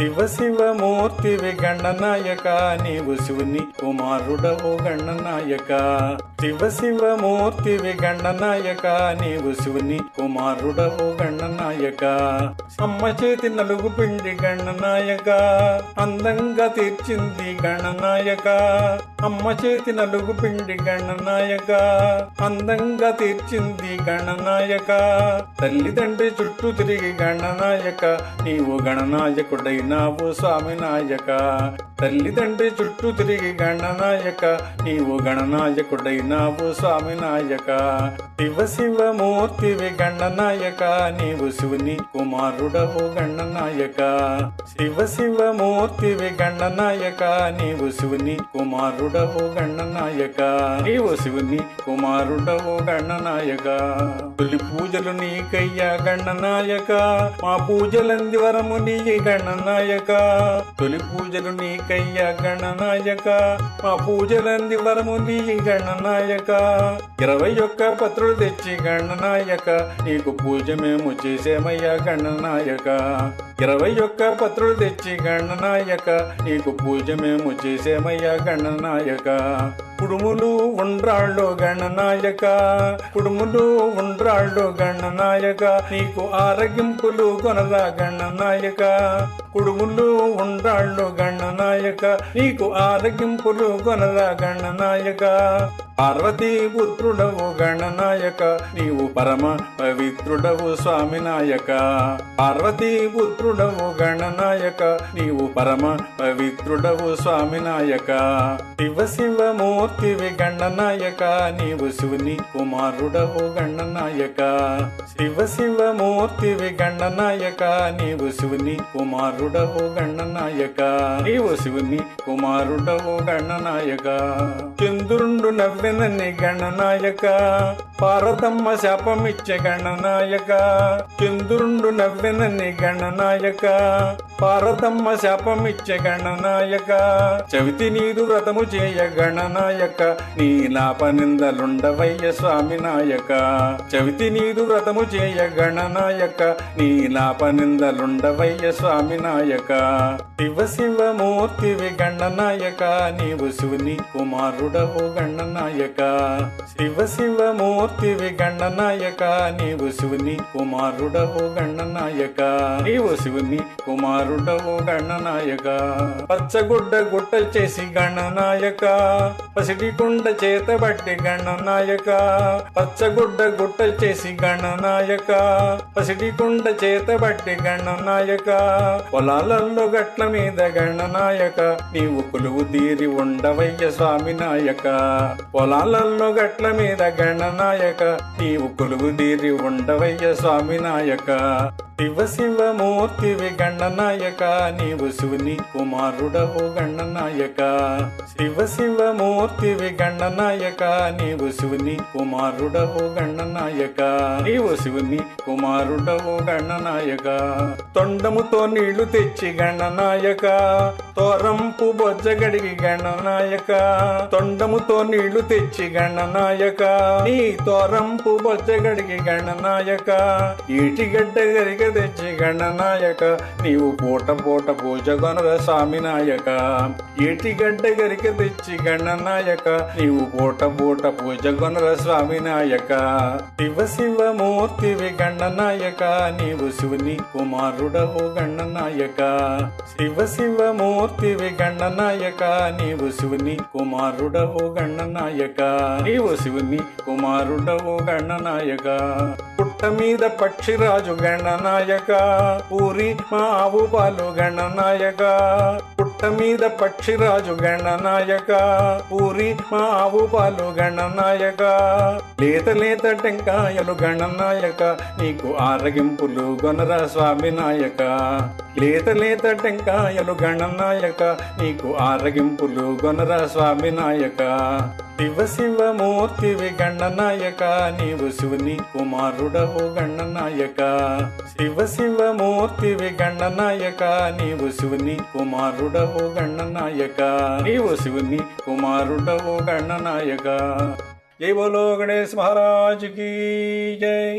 శివ శివమూర్తివి గణనాయక నీవు శివుని కుమారుడవు గణనాయక. శివ శివమూర్తివి గణనాయక నీవు శివుని కుమారుడవు గణనాయక. అమ్మ చేతి నలుగు పిండి గణనాయక అందంగా తీర్చింది గణనాయక. అమ్మ చేతి నలుగు పిండి గణనాయక అందంగా తీర్చింది గణనాయక. తల్లిదండ్రి చుట్టూ తిరిగి గణనాయక నీవు నావు స్వామి నాయక. తల్లిదండ్రి చుట్టూ తిరిగి గణనాయక నీవు గణనాయకుడైనావు స్వామి నాయక. శివ శివమూర్తివి గణనాయక నీవు శివుని కుమారుడవు గణనాయక శివ శివమూర్తివి గణనాయక నీవు శివుని కుమారుడవు గణనాయక నీవు శివుని కుమారుడవు గణనాయక తొలి పూజలు నీకయ్యా గణనాయక మా పూజలంది వరము నీ గణనాయక తొలి పూజలు నీకయ్యా గణనాయక. మా పూజలంది వరము నీ గణనాయక. ఇరవై ఒక్క పత్రులు తెచ్చి గణనాయక. నీకు పూజ మేము చేసేమయ్యా గణనాయక. ఇరవై ఒక్క పత్రులు తెచ్చి గణనాయక. నీకు పూజ మేము చేసేమయ్యా గణనాయక. కుడుములు ఉండ్రాళ్ళు గణనాయక. కుడుములు ఉండ్రాళ్ళు గణనాయక. నీకు ఆరగింపులు కొనరా గణనాయక. కుడుములు ఉండ్రాళ్ళు గణనాయక. నీకు ఆరగింపులు కొనరా గణనాయక. పార్వతీ పుత్రుడవు గణనాయక. నీవు పరమ పవిత్రుడవు స్వామి నాయక. పార్వతీ పుత్రుడవు గణనాయక. నీవు పరమ పవిత్రుడవు స్వామి నాయక. శివ శివమూర్తివి గణనాయక నీవు శివుని కుమారుడవు గణనాయక శివ శివమూర్తివి గణనాయక నీవు శివుని కుమారుడవు గణనాయక నీవు శివుని కుమారుడవు గణనాయక చంద్రుండు నవ్వినని గణనాయక పార్వతమ్మ శాపమిచ్చే గణనాయక చంద్రుండు నవ్వినని గణనాయక పార్వతమ్మ శాపమిచ్చే గణనాయక చవితి నీదు వ్రతము చేయ గణనాయక నాయక నీ లాపనిందలుండవయ్య స్వామి నాయక. చవితి నీదు వ్రతము చేయ గణనాయక నీ లాపనిందలుండవయ్య స్వామి నాయక. శివ శివమూర్తి గణనాయక నీవు శివుని కుమారుడవు గణనాయక శివ శివమూర్తి గణనాయక నీవు శివుని కుమారుడవు గణనాయక నీవు శివుని కుమారుడవు గణనాయక పచ్చగుడ్డ గుట్ట చేసి గణనాయక పసిడి కుండ చేతబట్టి గణనాయక. పచ్చగుడ్డ గుట్ట చేసి గణనాయక. పసిడి కుండ చేతబట్టి గణనాయక. పొలాలలో గట్ల మీద గణనాయక. నీవు కొలువు తీరి ఉండవయ్య స్వామి నాయక. పొలాలలో గట్ల మీద గణనాయక. నీవు కొలువు తీరి ఉండవయ్య స్వామి నాయక. శివ శివమూర్తివి గణనాయక నీవు శివుని కుమారుడవు గణనాయక శివ శివమూర్తివి గణనాయక నీవు శివుని కుమారుడవు గణనాయక నీవు శివుని కుమారుడవు గణనాయక తొండముతో నీళ్ళు తెచ్చి గణనాయక తోరంపు బొజ్జగడిగి గణనాయక తొండముతో నీళ్ళు తెచ్చి గణనాయక నీ తోరంపు బొజ్జగడిగి గణనాయక ఈటిగడ్డ గరిగ తెచ్చి గణనాయక నీవు పూట పూట పూజ గొనర స్వామి నాయక ఈటిగడ్డ గరిక తెచ్చి గణనాయక నీవు పూట పూట పూజ గొనర స్వామి నాయక శివ శివమూర్తివి గణనాయక నీవు శివుని కుమారుడవు గణనాయక శివ శివమూర్తివి గణనాయక నీవు శివుని కుమారుడవు గణనాయక నీవు శివుని కుమారుడవు గణనాయక పుట్ట మీద పక్షిరాజు గణనాయక పూరి మావు పాలు గణనాయక. పుట్ట మీద పక్షిరాజు గణనాయక పూరి మావు పాలు గణనాయక. లేత లేత టెంకాయలు గణనాయక నీకు ఆరగింపులు గొనరా స్వామి నాయక. లేత లేత టెంకాయలు గణనాయక నీకు ఆరగింపులు గొనరా స్వామి నాయక. శివ శివమూర్తివి గణనాయక నీవు శివుని కుమారుడవు గణనాయక శివ శివమూర్తివి గణనాయక నీవు శివుని కుమారుడవు గణనాయక నీవు శివుని కుమారుడవు గణనాయక జై బోలో గణేష్ మహారాజ్ की జై